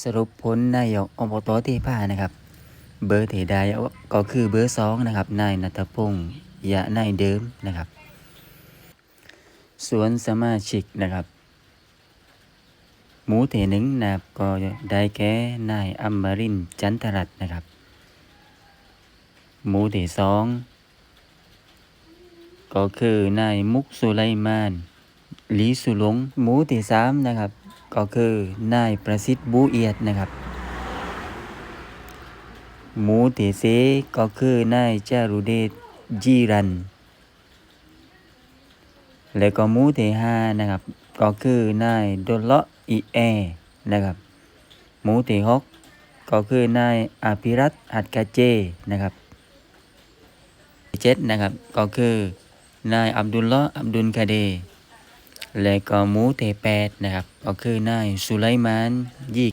สรุปผลนายกอบตที่ผ่านนะครับ เบอร์ที่ได้ก็คือเบอร์สองนะครับนายนัทพงศ์ยะนายเดิมนะครับ ส่วนสมาชิกนะครับ หมูเถหนึ่งนะครับก็ได้แก่นายอมรินจันทรัตน์นะครับ หมูเถสองก็คือนายมุกสุไลมานลีสุลงหมูเถสามนะครับ ก็คือนายประสิทธิ์บูเอียดนะครับ หมูเถเซก็คือนายจารุเดชจีรัน แล้วก็หมูเถหานะครับ ก็คือนายดลเลาะอีแอนะครับ หมูเถหกก็คือนายอภิรัตน์หัดกาเจนะครับเจ็ดนะครับ ก็คือนายอับดุลเลาะอับดุลคาเด และก็หมูเตแปดนะครับ ก็คือนายสุไลมานยี